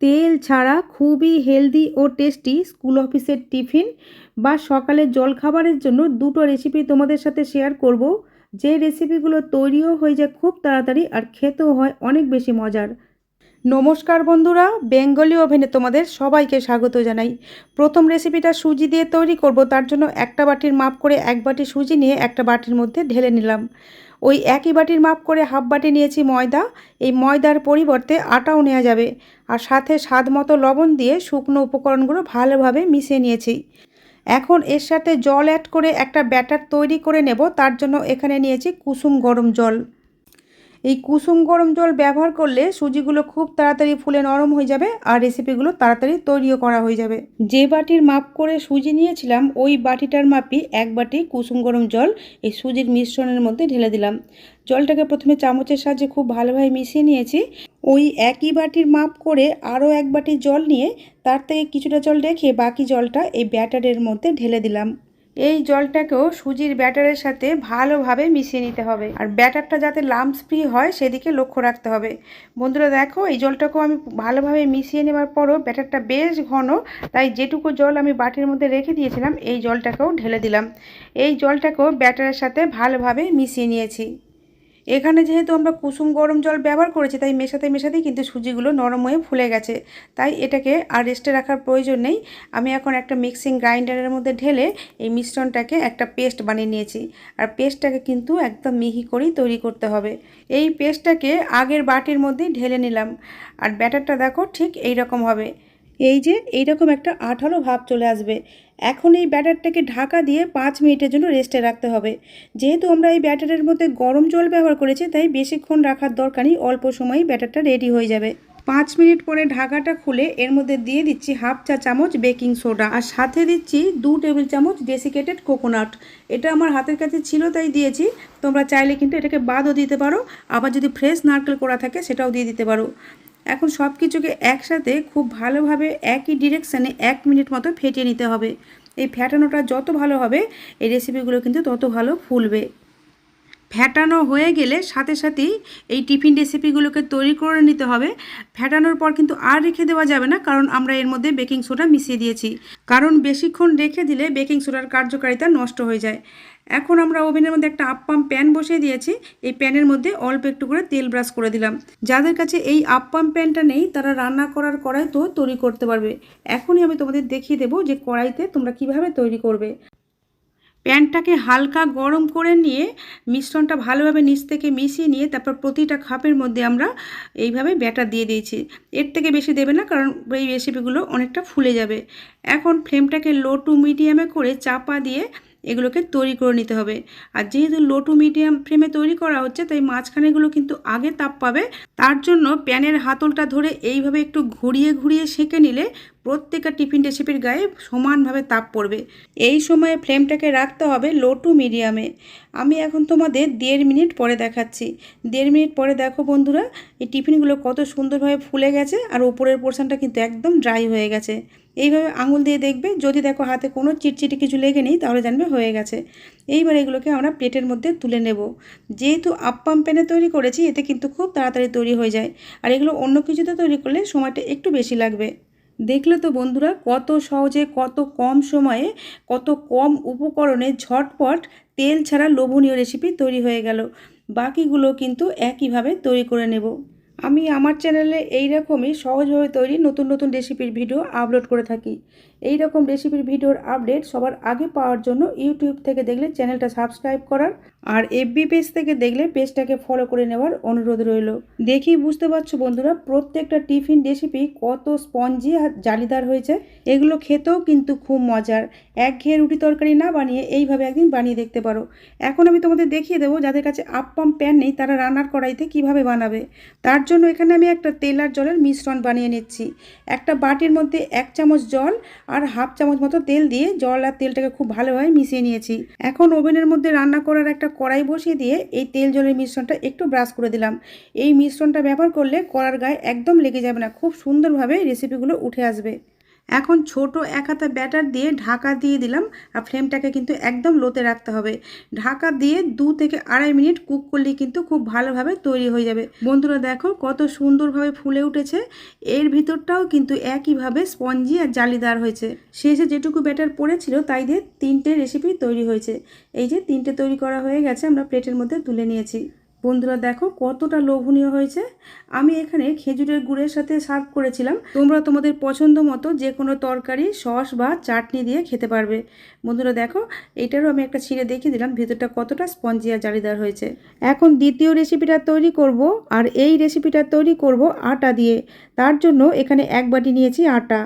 তেল ছাড়া খুবই হেলদি ও টেস্টি স্কুল অফিসের টিফিন বা সকালের জলখাবারের জন্য দুটো রেসিপি তোমাদের সাথে শেয়ার করব। যে রেসিপিগুলো তৈরিও হয়ে যায় খুব তাড়াতাড়ি আর খেতেও হয় অনেক বেশি মজার। নমস্কার বন্ধুরা, বেঙ্গলি ওভেনে তোমাদের সবাইকে স্বাগত জানাই। প্রথম রেসিপিটা সুজি দিয়ে তৈরি করব, তার জন্য একটা বাটির মাপ করে এক বাটি সুজি নিয়ে একটা বাটির মধ্যে ঢেলে নিলাম। ওই একই বাটির মাপ করে হাফ বাটি নিয়েছি ময়দা, এই ময়দার পরিবর্তে আটাও নেওয়া যাবে। আর সাথে স্বাদ মতো লবণ দিয়ে শুকনো উপকরণগুলো ভালোভাবে মিশিয়ে নিয়েছি। এখন এর সাথে জল অ্যাড করে একটা ব্যাটার তৈরি করে নেব, তার জন্য এখানে নিয়েছি কুসুম গরম জল। এই কুসুম গরম জল ব্যবহার করলে সুজিগুলো খুব তাড়াতাড়ি ফুলে নরম হয়ে যাবে আর রেসিপিগুলো তাড়াতাড়ি তৈরিও করা হয়ে যাবে। যে বাটির মাপ করে সুজি নিয়েছিলাম, ওই বাটিটার মাপই এক বাটি কুসুম গরম জল এই সুজির মিশ্রণের মধ্যে ঢেলে দিলাম। জলটাকে প্রথমে চামচের সাহায্যে খুব ভালোভাবে মিশিয়ে নিয়েছি। ওই একই বাটির মাপ করে আরও এক বাটি জল নিয়ে তার থেকে কিছুটা জল রেখে বাকি জলটা এই ব্যাটারের মধ্যে ঢেলে দিলাম। এই জলটাকেও সুজির ব্যাটারের সাথে ভালোভাবে মিশিয়ে নিতে হবে। আর ব্যাটারটা যাতে লাম্পস ফ্রি হয়, সেদিকে লক্ষ্য রাখতে হবে। বন্ধুরা দেখো, এই জলটাকেও আমি ভালোভাবে মিশিয়ে নেওয়ার পরও ব্যাটারটা বেশ ঘন, তাই যেটুকু জল আমি বাটির মধ্যে রেখে দিয়েছিলাম, এই জলটাকেও ঢেলে দিলাম। এই জলটাকেও ব্যাটারের সাথে ভালোভাবে মিশিয়ে নিয়েছি। এখানে যেহেতু আমরা কুসুম গরম জল ব্যবহার করেছি, তাই মেশাতে মেশাতেই কিন্তু সুজিগুলো নরম হয়ে ফুলে গেছে। তাই এটাকে আর রেস্টে রাখার প্রয়োজন নেই। আমি এখন একটা মিক্সিং গ্রাইন্ডারের মধ্যে ঢেলে এই মিশ্রণটাকে একটা পেস্ট বানিয়ে নিয়েছি। আর পেস্টটাকে কিন্তু একদম মিহি করেই তৈরি করতে হবে। এই পেস্টটাকে আগের বাটির মধ্যেই ঢেলে নিলাম। আর ব্যাটারটা দেখো ঠিক এই রকম হবে। এই যে এইরকম একটা আঠালো ভাব চলে আসবে। এখন এই ব্যাটারটাকে ঢাকা দিয়ে পাঁচ মিনিটের জন্য রেস্টে রাখতে হবে। যেহেতু আমরা এই ব্যাটারের মধ্যে গরম জল ব্যবহার করেছি, তাই বেশিক্ষণ রাখার দরকার নেই, অল্প সময়েই ব্যাটারটা রেডি হয়ে যাবে। পাঁচ মিনিট পরে ঢাকাটা খুলে এর মধ্যে দিয়ে দিচ্ছি হাফ চা চামচ বেকিং সোডা। আর সাথে দিচ্ছি দু টেবিল চামচ ডেসিকেটেড কোকোনাট এটা আমার হাতের কাছে ছিল, তাই দিয়েছি। তোমরা চাইলে কিন্তু এটাকে বাদও দিতে পারো। আবার যদি ফ্রেশ নারকেল করা থাকে, সেটাও দিয়ে দিতে পারো। এখন সব কিছুকে একসাথে খুব ভালোভাবে একই ডিরেকশানে এক মিনিট মতো ফেটিয়ে নিতে হবে। এই ফ্যাটানোটা যত ভালো হবে, এই রেসিপিগুলো কিন্তু তত ভালো ফুলবে। ফ্যাটানো হয়ে গেলে সাথে সাথেই এই টিফিন রেসিপিগুলোকে তৈরি করে নিতে হবে। ফ্যাটানোর পর কিন্তু আর রেখে দেওয়া যাবে না, কারণ আমরা এর মধ্যে বেকিং সোডা মিশিয়ে দিয়েছি। কারণ বেশিক্ষণ রেখে দিলে বেকিং সোডার কার্যকারিতা নষ্ট হয়ে যায়। এখন আমরা ওভেনের মধ্যে একটা আপ্পাম প্যান বসিয়ে দিয়েছি। এই প্যানের মধ্যে অল্প একটু করে তেল ব্রাশ করে দিলাম। যাদের কাছে এই আপ্পাম প্যানটা নেই, তারা রান্না করার কড়াই তো তৈরি করতে পারবে। এখনই আমি তোমাদের দেখিয়ে দেবো যে কড়াইতে তোমরা কীভাবে তৈরি করবে। প্যানটাকে হালকা গরম করে নিয়ে, মিশ্রণটা ভালোভাবে নিচ থেকে মিশিয়ে নিয়ে, তারপর প্রতিটা খাপের মধ্যে আমরা এইভাবে ব্যাটার দিয়ে দিয়েছি। এর থেকে বেশি দেবে না, কারণ এই রেসিপিগুলো অনেকটা ফুলে যাবে। এখন ফ্লেমটাকে লো টু মিডিয়ামে করে চাপা দিয়ে এগুলোকে তৈরি করে নিতে হবে। আর যেহেতু লো টু মিডিয়াম ফ্লেমে তৈরি করা হচ্ছে, তাই মাঝখানেগুলো কিন্তু আগে তাপ পাবে। তার জন্য প্যানের হাতলটা ধরে এইভাবে একটু ঘুরিয়ে ঘুরিয়ে সেঁকে নিলে প্রত্যেকটা টিফিন রেসিপির গায়ে সমানভাবে তাপ পড়বে। এই সময়ে ফ্লেমটাকে রাখতে হবে লো টু মিডিয়ামে। আমি এখন তোমাদের দেড় মিনিট পরে দেখাচ্ছি। দেড় মিনিট পরে দেখো বন্ধুরা, এই টিফিনগুলো কত সুন্দরভাবে ফুলে গেছে আর ওপরের পোর্শনটা কিন্তু একদম ড্রাই হয়ে গেছে। এইভাবে আঙুল দিয়ে দেখবে, যদি দেখো হাতে কোনো চিটচিটি কিছু লেগে নেই, তাহলে জানবে হয়ে গেছে। এইবার এগুলোকে আমরা প্লেটের মধ্যে তুলে নেব। যেহেতু আপ্পাম প্যানে তৈরি করেছি, এতে কিন্তু খুব তাড়াতাড়ি তৈরি হয়ে যায়। আর এগুলো অন্য কিছুতে তৈরি করলে সময়টা একটু বেশি লাগবে। দেখলে তো বন্ধুরা কত সহজে, কত কম সময়ে, কত কম উপকরণে ঝটপট তেল ছাড়া লোভনীয় রেসিপি তৈরি হয়ে গেল। বাকিগুলো কিন্তু একইভাবে তৈরি করে নেব। আমি আমার চ্যানেলে এই রকমই সহজভাবে তৈরি নতুন নতুন রেসিপির ভিডিও আপলোড করে থাকি। এই রকম রেসিপির ভিডিওর আপডেট সবার আগে পাওয়ার জন্য ইউটিউব থেকে দেখলে চ্যানেলটা সাবস্ক্রাইব করার আর এফবি পেজ থেকে দেখলে পেজটাকে ফলো করে নেওয়ার অনুরোধ রইল। দেখি বুঝতে পারছ বন্ধুরা, প্রত্যেকটা টিফিন রেসিপি কত স্পঞ্জি আর জালিদার হয়েছে। এগুলো খেতেও কিন্তু খুব মজার। একঘেয়ে রুটি তরকারি না বানিয়ে এইভাবে একদিন বানিয়ে দেখতে পারো। এখন আমি তোমাদের দেখিয়ে দেবো যাদের কাছে আপ্পাম প্যান নেই, তারা রান্নার কড়াইতে কীভাবে বানাবে। তার জন্য এখানে আমি একটা তেল আর জলের মিশ্রণ বানিয়ে নিচ্ছি। একটা বাটির মধ্যে এক চামচ জল আর হাফ চামচ মতো তেল দিয়ে জল আর তেলটাকে খুব ভালোভাবে মিশিয়ে নিয়েছি। এখন ওভেনের মধ্যে রান্না করার একটা কড়াই বসিয়ে দিয়ে এই তেল জলের মিশ্রণটা একটু ব্রাশ করে দিলাম। এই মিশ্রণটা ব্যবহার করলে কড়ার গায়ে একদম লেগে যাবে না, খুব সুন্দরভাবে রেসিপিগুলো উঠে আসবে। এখন ছোট এক হাতা ব্যাটার দিয়ে ঢাকা দিয়ে দিলাম আর ফ্লেমটাকে কিন্তু একদম লোতে রাখতে হবে। ঢাকা দিয়ে দু থেকে আড়াই মিনিট কুক করলে কিন্তু খুব ভালোভাবে তৈরি হয়ে যাবে। বন্ধুরা দেখো কত সুন্দরভাবে ফুলে উঠেছে। এর ভিতরটাও কিন্তু একইভাবে স্পঞ্জি আর জালিদার হয়েছে। শেষে যেটুকু ব্যাটার পড়েছিল তাই দিয়ে তিনটে রেসিপি তৈরি হয়েছে। এই যে তিনটে তৈরি করা হয়ে গেছে, আমরা প্লেটের মধ্যে তুলে নিয়েছি। বন্ধুরা দেখো কতটা লোভনীয় হয়েছে। আমি এখানে খেজুরের গুড়ের সাথে সার্ভ করেছিলাম। তোমরা তোমাদের পছন্দ মতো যে কোনো তরকারি, সস বা চাটনি দিয়ে খেতে পারবে। বন্ধুরা দেখো, এটারও আমি একটা ছিঁড়ে দেখিয়ে দিলাম, ভেতরটা কতটা স্পঞ্জি আর জালিদার হয়েছে। এখন দ্বিতীয় রেসিপিটা তৈরি করব আর এই রেসিপিটা তৈরি করব আটা দিয়ে। তার জন্য এখানে এক বাটি নিয়েছি আটা।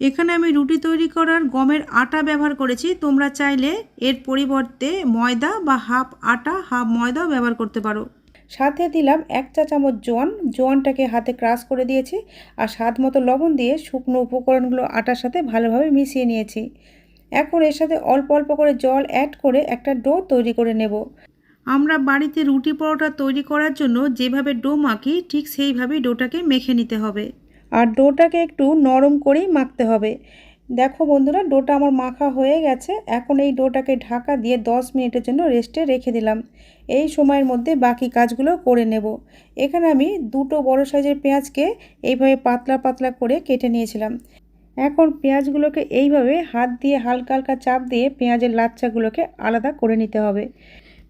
এখানে আমি রুটি তৈরি করার গমের আটা ব্যবহার করেছি। তোমরা চাইলে এর পরিবর্তে ময়দা বা হাফ আটা, হাফ ময়দাও ব্যবহার করতে পারো। সাথে দিলাম এক চা চামচ জোয়ান। জোয়ানটাকে হাতে ক্রাশ করে দিয়েছি আর স্বাদ মতো লবণ দিয়ে শুকনো উপকরণগুলো আটার সাথে ভালোভাবে মিশিয়ে নিয়েছি। এখন এর সাথে অল্প অল্প করে জল অ্যাড করে একটা ডো তৈরি করে নেব। আমরা বাড়িতে রুটি পরোটা তৈরি করার জন্য যেভাবে ডো মাখি, ঠিক সেইভাবেই ডোটাকে মেখে নিতে হবে। আর ডোটাকে একটু নরম করেই মাখতে হবে। দেখো বন্ধুরা, ডোটা আমার মাখা হয়ে গেছে। এখন এই ডোটাকে ঢাকা দিয়ে 10 মিনিটের জন্য রেস্টে রেখে দিলাম। এই সময়ের মধ্যে বাকি কাজগুলো করে নেব। এখানে আমি দুটো বড় সাইজের পেঁয়াজকে এইভাবে পাতলা পাতলা করে কেটে নিয়েছিলাম। এখন পেঁয়াজগুলোকে এইভাবে হাত দিয়ে হালকা হালকা চাপ দিয়ে পেঁয়াজের লাচ্চাগুলোকে আলাদা করে নিতে হবে।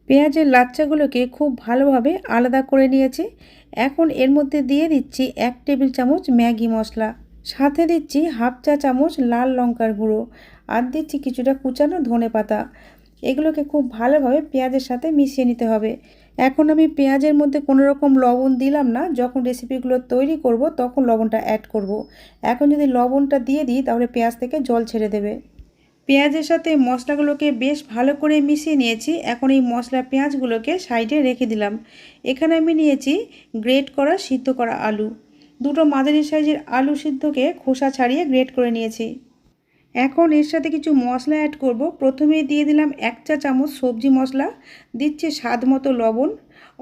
পেঁয়াজের লাচ্চাগুলোকে খুব ভালোভাবে আলাদা করে নিয়েছি। এখন এর মধ্যে দিয়ে দিচ্ছি এক টেবিল চামচ ম্যাগি মশলা। সাথে দিচ্ছি হাফ চা চামচ লাল লঙ্কার গুঁড়ো। আর দিচ্ছি কিছুটা কুচানো ধনে পাতা। এগুলোকে খুব ভালোভাবে পেঁয়াজের সাথে মিশিয়ে নিতে হবে। এখন আমি পেঁয়াজের মধ্যে কোনো রকম লবণ দিলাম না। যখন রেসিপিগুলো তৈরি করব, তখন লবণটা অ্যাড করব। এখন যদি লবণটা দিয়ে দিই, তাহলে পেঁয়াজ থেকে জল ছেড়ে দেবে। পেঁয়াজের সাথে মশলাগুলোকে বেশ ভালো করে মিশিয়ে নিয়েছি। এখন এই মশলা পেঁয়াজগুলোকে সাইডে রেখে দিলাম। এখানে আমি নিয়েছি গ্রেট করা, সিদ্ধ করা আলু। দুটো মাঝারি সাইজের আলু সিদ্ধকে খোসা ছাড়িয়ে গ্রেট করে নিয়েছি। এখন এর সাথে কিছু মশলা অ্যাড করব। প্রথমে দিয়ে দিলাম এক চা চামচ সবজি মশলা, দিচ্ছে স্বাদ মতো লবণ,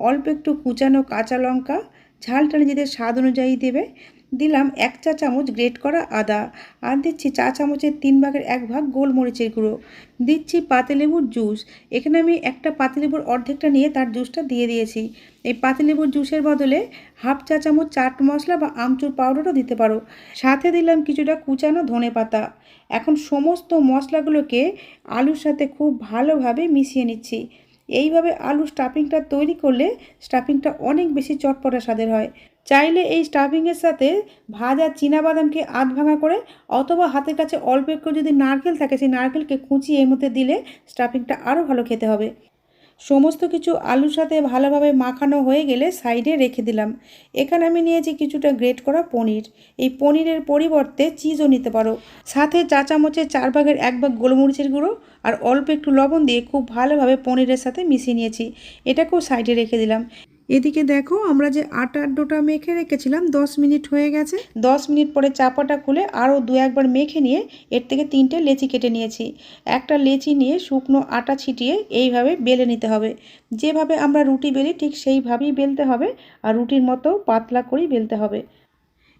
অল্প একটু কুচানো কাঁচা লঙ্কা, ঝালটা নিজেদের স্বাদ অনুযায়ী দেবে। দিলাম এক চা চামচ গ্রেট করা আদা আর দিচ্ছি চা চামচের তিন ভাগের এক ভাগ গোলমরিচের গুঁড়ো। দিচ্ছি পাতিলেবুর জুস। এখানে আমি একটা পাতিলেবুর অর্ধেকটা নিয়ে তার জুসটা দিয়ে দিয়েছি। এই পাতিলেবুর জুসের বদলে হাফ চা চামচ চাট মশলা বা আমচুর পাউডারও দিতে পারো। সাথে দিলাম কিছুটা কুচানো ধনে পাতা। এখন সমস্ত মশলাগুলোকে আলুর সাথে খুব ভালোভাবে মিশিয়ে নিচ্ছি। এইভাবে আলু স্টাফিংটা তৈরি করলে স্টাফিংটা অনেক বেশি চটপটা স্বাদের হয়। চাইলে এই স্টাফিংয়ের সাথে ভাজা বাদামকে আধ ভাঙা করে অথবা হাতের কাছে অল্প একটু যদি নারকেল থাকে, সেই নারকেলকে কুচিয়ে এর মধ্যে দিলে স্টাফিংটা আরও ভালো খেতে হবে। সমস্ত কিছু আলুর সাথে ভালোভাবে মাখানো হয়ে গেলে সাইডে রেখে দিলাম। এখানে আমি নিয়েছি কিছুটা গ্রেট করা পনির। এই পনিরের পরিবর্তে চিজও নিতে পারো। সাথে চা চামচের চার ভাগের এক ভাগ গোলমরিচের গুঁড়ো আর অল্প একটু লবণ দিয়ে খুব ভালোভাবে পনিরের সাথে মিশিয়ে নিয়েছি। এটাকেও সাইডে রেখে দিলাম। এদিকে দেখো আমরা যে আটার ডোটা মেখে রেখেছিলাম দশ মিনিট হয়ে গেছে। দশ মিনিট পরে চাপাটা খুলে আরও দু একবার মেখে নিয়ে এর থেকে তিনটে লেচি কেটে নিয়েছি। একটা লেচি নিয়ে শুকনো আটা ছিটিয়ে এইভাবে বেলে নিতে হবে। যেভাবে আমরা রুটি বেলি ঠিক সেইভাবেই বেলতে হবে আর রুটির মতো পাতলা করেই বেলতে হবে।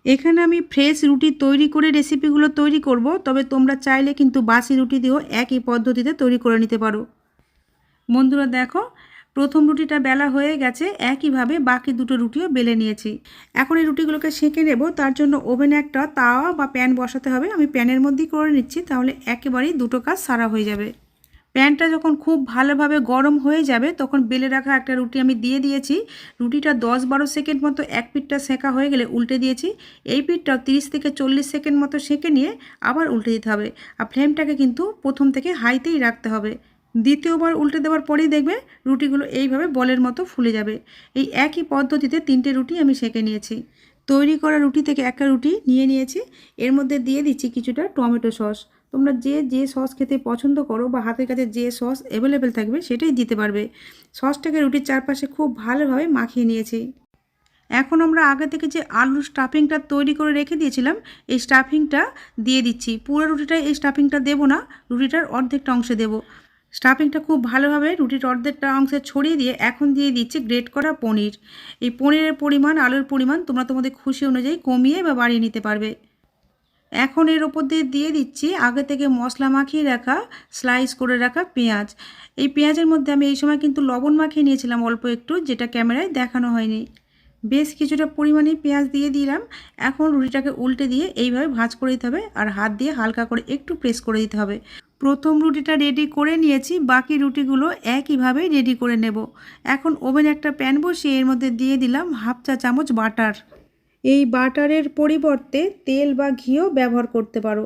এখানে আমি ফ্রেশ রুটি তৈরি করে রেসিপিগুলো তৈরি করব তবে তোমরা চাইলে কিন্তু বাসি রুটি দিয়েও একই পদ্ধতিতে তৈরি করে নিতে পারো। বন্ধুরা দেখো প্রথম রুটিটা বেলা হয়ে গেছে, একইভাবে বাকি দুটো রুটিও বেলে নিয়েছি। এখন এই রুটিগুলোকে সেঁকে নেব, তার জন্য ওভেনে একটা তাওয়া বা প্যান বসাতে হবে। আমি প্যানের মধ্যেই করে নিচ্ছি, তাহলে একেবারেই দুটো কাজ সারা হয়ে যাবে। প্যানটা যখন খুব ভালোভাবে গরম হয়ে যাবে, তখন বেলে রাখা একটা রুটি আমি দিয়ে দিয়েছি। রুটিটা দশ বারো সেকেন্ড মতো এক পিঠটা সেঁকা হয়ে গেলে উল্টে দিয়েছি। এই পিঠটাও তিরিশ থেকে চল্লিশ সেকেন্ড মতো সেঁকে নিয়ে আবার উল্টে দিতে হবে। আর ফ্লেমটাকে কিন্তু প্রথম থেকে হাইতেই রাখতে হবে। দ্বিতীয়বার উল্টে দেওয়ার পরেই দেখবে রুটিগুলো এইভাবে বলের মতো ফুলে যাবে। এই একই পদ্ধতিতে তিনটে রুটি আমি সেঁকে নিয়েছি। তৈরি করা রুটি থেকে একটা রুটি নিয়ে নিয়েছি। এর মধ্যে দিয়ে দিচ্ছি কিছুটা টমেটো সস। তোমরা যে যে সস খেতে পছন্দ করো বা হাতের কাছে যে সস অ্যাভেলেবেল থাকবে সেটাই দিতে পারবে। সসটাকে রুটির চারপাশে খুব ভালোভাবে মাখিয়ে নিয়েছি। এখন আমরা আগে থেকে যে আলুর স্টাফিংটা তৈরি করে রেখে দিয়েছিলাম, এই স্টাফিংটা দিয়ে দিচ্ছি। পুরো রুটিটায় এই স্টাফিংটা দেবো না, রুটিটার অর্ধেকটা অংশে দেবো। স্টাফিংটা খুব ভালোভাবে রুটির অর্ধেকটা অংশে ছড়িয়ে দিয়ে এখন দিয়ে দিচ্ছি গ্রেট করা পনির। এই পনিরের পরিমাণ, আলুর পরিমাণ তোমরা তোমাদের খুশি অনুযায়ী কমিয়ে বা বাড়িয়ে নিতে পারবে। এখন এর ওপর দিয়ে দিয়ে দিচ্ছি আগে থেকে মশলা মাখিয়ে রাখা স্লাইস করে রাখা পেঁয়াজ। এই পেঁয়াজের মধ্যে আমি এই সময় কিন্তু লবণ মাখিয়ে নিয়েছিলাম অল্প একটু, যেটা ক্যামেরায় দেখানো হয়নি। বেশ কিছুটা পরিমাণে পেঁয়াজ দিয়ে দিলাম। এখন রুটিটাকে উল্টে দিয়ে এইভাবে ভাঁজ করে দিতে হবে আর হাত দিয়ে হালকা করে একটু প্রেস করে দিতে হবে। প্রথম রুটিটা রেডি করে নিয়েছি, বাকি রুটিগুলো একইভাবে রেডি করে নেব। এখন ওভেন একটা প্যান বসিয়ে এর মধ্যে দিয়ে দিলাম হাফ চা চামচ বাটার। এই বাটারের পরিবর্তে তেল বা ঘিও ব্যবহার করতে পারো।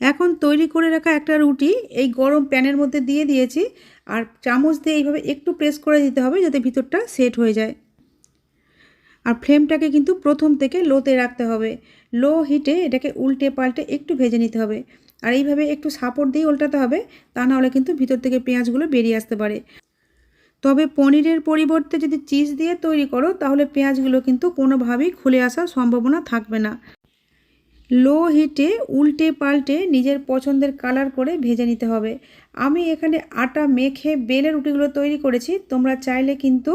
এখন তৈরি করে রাখা একটা রুটি এই গরম প্যানের মধ্যে দিয়ে দিয়েছি, আর চামচ দিয়ে এইভাবে একটু প্রেস করে দিতে হবে যাতে ভিতরটা সেট হয়ে যায়। আর ফ্লেমটাকে কিন্তু প্রথম থেকে লোতে রাখতে হবে। লো হিটে এটাকে উল্টে পাল্টে একটু ভেজে নিতে হবে। আর এইভাবে একটু সাপোর্ট দিয়ে উল্টাতে হবে, তা নাহলে কিন্তু ভিতর থেকে পেঁয়াজগুলো বেরিয়ে আসতে পারে। তবে পনিরের পরিবর্তে যদি চিজ দিয়ে তৈরি করো, তাহলে পেঁয়াজগুলো কিন্তু কোনোভাবেই খুলে আসার সম্ভাবনা থাকবে না। লো হিটে উল্টে পাল্টে নিজের পছন্দের কালার করে ভেজে নিতে হবে। আমি এখানে আটা মেখে বেলে রুটিগুলো তৈরি করেছি, তোমরা চাইলে কিন্তু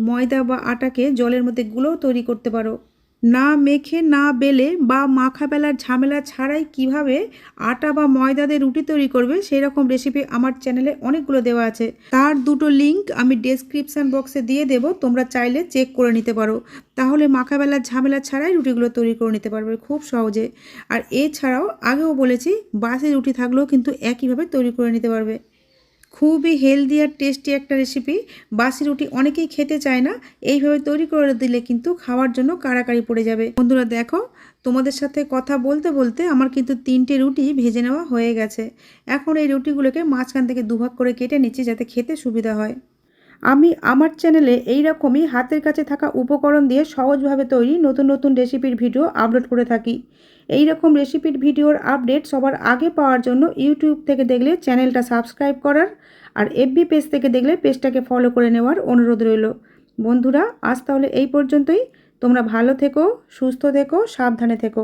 ময়দা বা আটাকে জলের মধ্যে গুঁড়োও তৈরি করতে পারো। না মেখে, না বেলে বা মাখা বেলার ঝামেলা ছাড়াই কীভাবে আটা বা ময়দা দিয়ে রুটি তৈরি করবে সেই রকম রেসিপি আমার চ্যানেলে অনেকগুলো দেওয়া আছে। তার দুটো লিংক আমি ডেসক্রিপশান বক্সে দিয়ে দেবো, তোমরা চাইলে চেক করে নিতে পারো। তাহলে মাখা বেলার ঝামেলা ছাড়াই রুটিগুলো তৈরি করে নিতে পারবে খুব সহজে। আর এছাড়াও আগেও বলেছি, বাসি রুটি থাকলেও কিন্তু একইভাবে তৈরি করে নিতে পারবে। খুবই হেলদি আর টেস্টি একটা রেসিপি বাসি রুটি অনেকেই খেতে চায় না, এইভাবে তৈরি করে দিলে কিন্তু খাওয়ার জন্য কাড়াকাড়ি পড়ে যাবে। বন্ধুরা দেখো, তোমাদের সাথে কথা বলতে বলতে আমার কিন্তু তিনটে রুটি ভেজে নেওয়া হয়ে গেছে। এখন এই রুটিগুলোকে মাঝখান থেকে দুভাগ করে কেটে নিচ্ছি যাতে খেতে সুবিধা হয়। আমি আমার চ্যানেলে এই রকমই হাতের কাছে থাকা উপকরণ দিয়ে সহজভাবে তৈরি নতুন নতুন রেসিপির ভিডিও আপলোড করে থাকি। এই রকম রেসিপির ভিডিওর আপডেট সবার আগে পাওয়ার জন্য ইউটিউব থেকে দেখলে চ্যানেলটা সাবস্ক্রাইব করার আর এফবি পেজ থেকে দেখলে পেজটাকে ফলো করে নেওয়ার অনুরোধ রইল। বন্ধুরা, আজ তাহলে এই পর্যন্তই। তোমরা ভালো থেকো, সুস্থ থেকো, সাবধানে থেকো।